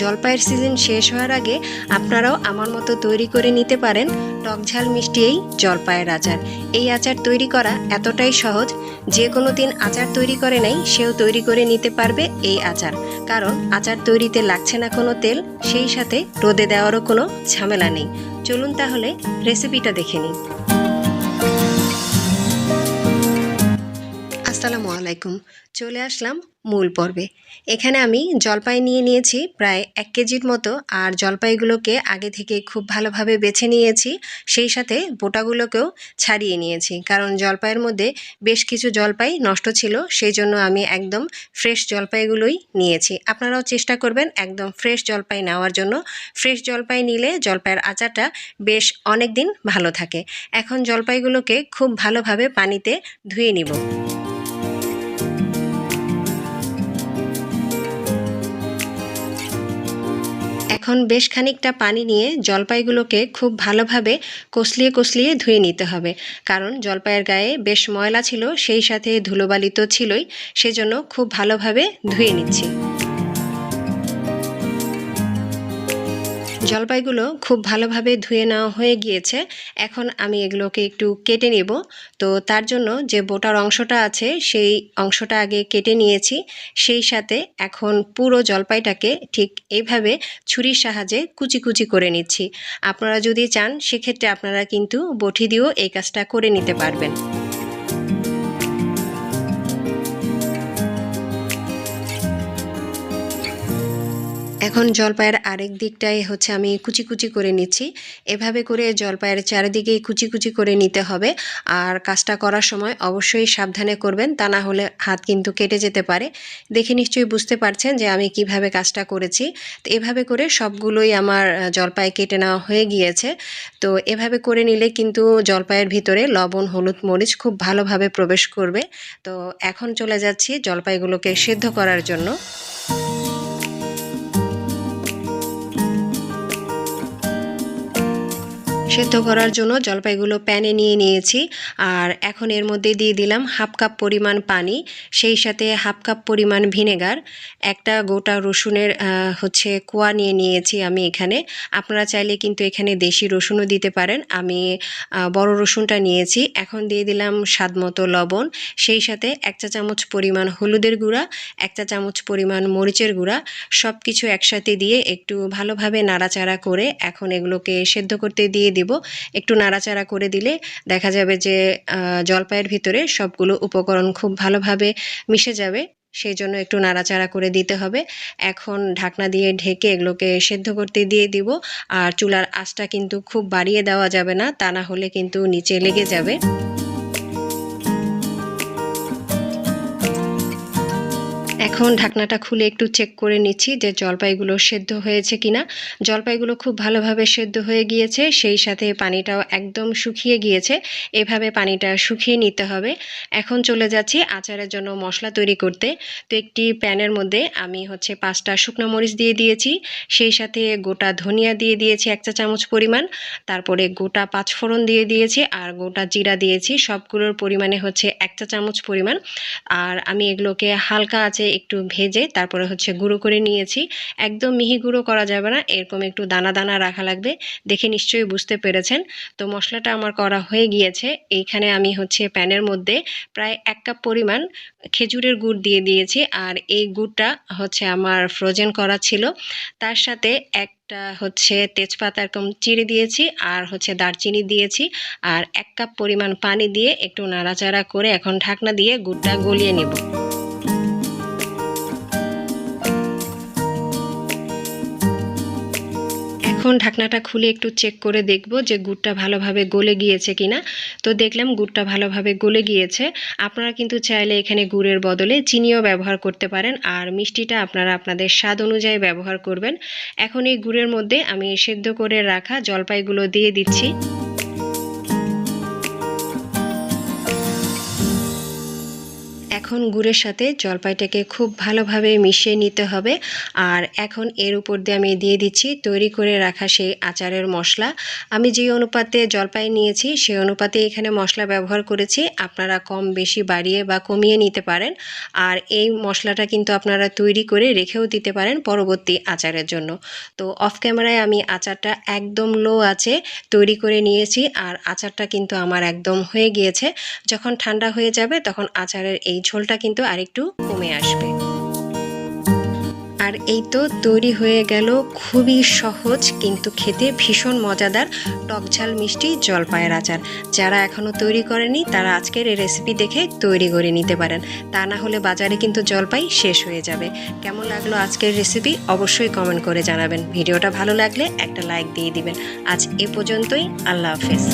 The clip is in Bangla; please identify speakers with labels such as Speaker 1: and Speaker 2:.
Speaker 1: জলপাইয়ের সিজন শেষ হওয়ার আগে আপনারাও আমার মতো তৈরি করে নিতে পারেন টকঝাল মিষ্টি এই জলপাইয়ের আচার। এই আচার তৈরি করা এতটাই সহজ, যে কোনো দিন আচার তৈরি করে নাই, সেও তৈরি করে নিতে পারবে এই আচার। কারণ আচার তৈরিতে লাগছে না কোনো তেল, সেই সাথে রোদে দেওয়ারও কোনো ঝামেলা নেই। চলুন তাহলে রেসিপিটা দেখে নিই। আসসালামু আলাইকুম। চলে আসলাম মূল পর্বে। এখানে আমি জলপাই নিয়ে নিয়েছি প্রায় এক কেজির মতো, আর জলপাইগুলোকে আগে থেকে খুব ভালোভাবে বেছে নিয়েছি। সেই সাথে বোটাগুলোকেও ছাড়িয়ে নিয়েছি, কারণ জলপাইয়ের মধ্যে বেশ কিছু জলপাই নষ্ট ছিল, সেই জন্য আমি একদম ফ্রেশ জলপাইগুলোই নিয়েছি। আপনারাও চেষ্টা করবেন একদম ফ্রেশ জলপাই নেওয়ার জন্য। ফ্রেশ জলপাই নিলে জলপাইয়ের আচারটা বেশ অনেক দিন ভালো থাকে। এখন জলপাইগুলোকে খুব ভালোভাবে পানিতে ধুয়ে নিব। এখন বেশ খানিকটা পানি নিয়ে জলপাইগুলোকে খুব ভালোভাবে কসলিয়ে কসলিয়ে ধুয়ে নিতে হবে। কারণ জলপাইয়ের গায়ে বেশ ময়লা ছিল, সেই সাথে ধুলোবালি তো ছিলই, সেজন্য খুব ভালোভাবে ধুয়ে নিচ্ছি। জলপাইগুলো খুব ভালোভাবে ধুয়ে নেওয়া হয়ে গিয়েছে। এখন আমি এগুলোকে একটু কেটে নেব। তো তার জন্য যে বোটার অংশটা আছে, সেই অংশটা আগে কেটে নিয়েছি। সেই সাথে এখন পুরো জলপাইটাকে ঠিক এইভাবে ছুরির সাহায্যে কুচি কুচি করে নিচ্ছি। আপনারা যদি চান, সেক্ষেত্রে আপনারা কিন্তু বটি দিয়েও এই কাজটা করে নিতে পারবেন। এখন জলপাইয়ের আরেক দিকটাই হচ্ছে আমি কুচি কুচি করে নিচ্ছি। এভাবে করে জলপাইয়ের চারিদিকেই কুচি কুচি করে নিতে হবে। আর কাজটা করার সময় অবশ্যই সাবধানে করবেন, তা না হলে হাত কিন্তু কেটে যেতে পারে। দেখে নিশ্চয়ই বুঝতে পারছেন যে আমি কীভাবে কাজটা করেছি। তো এভাবে করে সবগুলোই আমার জলপাই কেটে নেওয়া হয়ে গিয়েছে। তো এভাবে করে নিলে কিন্তু জলপাইয়ের ভিতরে লবণ, হলুদ, মরিচ খুব ভালোভাবে প্রবেশ করবে। তো এখন চলে যাচ্ছি জলপাইগুলোকে সেদ্ধ করার জন্য। সেদ্ধ করার জন্য জলপাইগুলো প্যানে নিয়ে নিয়েছি। আর এখন এর মধ্যে দিয়ে দিলাম হাফ কাপ পরিমাণ পানি, সেই সাথে হাফ কাপ পরিমাণ ভিনেগার, একটা গোটা রসুনের হচ্ছে কোয়া নিয়ে নিয়েছি আমি এখানে। আপনারা চাইলে কিন্তু এখানে দেশি রসুনও দিতে পারেন। আমি বড় রসুনটা নিয়েছি। এখন দিয়ে দিলাম স্বাদ মতো লবণ, সেই সাথে এক চা চামচ পরিমাণ হলুদের গুঁড়া, এক চা চামচ পরিমাণ মরিচের গুঁড়া সব কিছু একসাথে দিয়ে একটু ভালোভাবে নাড়াচাড়া করে এখন এগুলোকে সেদ্ধ করতে দিয়ে একটু নাড়াচাড়া করে দিলে দেখা যাবে যে জলপাইয়ের ভিতরে সবগুলো উপকরণ খুব ভালোভাবে মিশে যাবে। সেই জন্য একটু নাড়াচাড়া করে দিতে হবে। এখন ঢাকনা দিয়ে ঢেকে এগুলোকে সেদ্ধ করতে দিয়ে দিব। আর চুলার আঁচটা কিন্তু খুব বাড়িয়ে দেওয়া যাবে না, তা না হলে কিন্তু নিচে লেগে যাবে। এখন ঢাকনাটা খুলে একটু চেক করে নিচ্ছি যে জলপাইগুলো সেদ্ধ হয়েছে কিনা। জলপাইগুলো খুব ভালোভাবে সেদ্ধ হয়ে গিয়েছে, সেই সাথে পানিটাও একদম শুকিয়ে গিয়েছে। এভাবে পানিটা শুকিয়ে নিতে হবে। এখন চলে যাচ্ছি আচারের জন্য মশলা তৈরি করতে। তো একটি প্যানের মধ্যে আমি হচ্ছে পাঁচটা শুকনো মরিচ দিয়ে দিয়েছি, সেই সাথে গোটা ধনিয়া দিয়ে দিয়েছি এক চা চামচ পরিমাণ। তারপরে গোটা পাঁচফোড়ন দিয়ে দিয়েছি আর গোটা জিরা দিয়েছি, সবগুলোর পরিমাণে হচ্ছে এক চা চামচ পরিমাণ। আর আমি এগুলোকে হালকা আছে একটু ভেজে তারপরে হচ্ছে গুঁড়ো করে নিয়েছি। একদম মিহি গুঁড়ো করা যাবে না, এরকম একটু দানা দানা রাখা লাগবে। দেখে নিশ্চয়ই বুঝতে পেরেছেন। তো মশলাটা আমার করা হয়ে গিয়েছে। এইখানে আমি হচ্ছে প্যানের মধ্যে প্রায় এক কাপ পরিমাণ খেজুরের গুড় দিয়ে দিয়েছি। আর এই গুড়টা হচ্ছে আমার ফ্রোজেন করা ছিল। তার সাথে এক একটা হচ্ছে তেজপাতা এরকম চিড়ে দিয়েছি আর হচ্ছে দারচিনি দিয়েছি। আর এক কাপ পরিমাণ পানি দিয়ে একটু নাড়াচাড়া করে এখন ঢাকনা দিয়ে গুড়টা গলিয়ে নেব। এখন ঢাকনাটা খুলে একটু চেক করে দেখব যে গুড়টা ভালোভাবে গলে গিয়েছে কিনা। তো দেখলাম গুড়টা ভালোভাবে গলে গিয়েছে। আপনারা কিন্তু চাইলে এখানে গুড়ের বদলে চিনিও ব্যবহার করতে পারেন আর মিষ্টিটা আপনারা আপনাদের স্বাদ অনুযায়ী ব্যবহার করবেন। এখন এই গুড়ের মধ্যে আমি সেদ্ধ করে রাখা জলপাইগুলো দিয়ে দিচ্ছি। এখন গুড়ের সাথে জলপাইটাকে খুব ভালোভাবে মিশিয়ে নিতে হবে। আর এখন এর উপর দিয়ে আমি দিয়ে দিচ্ছি তৈরি করে রাখা সেই আচারের মশলা। আমি যে অনুপাতে জলপাই নিয়েছি, সেই অনুপাতে এখানে মশলা ব্যবহার করেছি। আপনারা কম বেশি বাড়িয়ে বা কমিয়ে নিতে পারেন। আর এই মশলাটা কিন্তু আপনারা তৈরি করে রেখেও দিতে পারেন পরবর্তী আচারের জন্য। তো অফ ক্যামেরায় আমি আচারটা একদম লো আছে তৈরি করে নিয়েছি আর আচারটা কিন্তু আমার একদম হয়ে গিয়েছে। যখন ঠান্ডা হয়ে যাবে তখন আচারের এই ঝোলটা কিন্তু আরেকটু কমে আসবে। আর এই তো তৈরি হয়ে গেল খুবই সহজ কিন্তু খেতে ভীষণ মজাদার টকঝাল মিষ্টি জলপাইয়ের আচার। যারা এখনও তৈরি করেনি, তারা আজকের এই রেসিপি দেখে তৈরি করে নিতে পারেন। তা না হলে বাজারে কিন্তু জলপাই শেষ হয়ে যাবে। কেমন লাগল আজকের রেসিপি অবশ্যই কমেন্ট করে জানাবেন। ভিডিওটা ভালো লাগলে একটা লাইক দিয়ে দিবেন। আজ এ পর্যন্তই, আল্লাহ হাফেজ।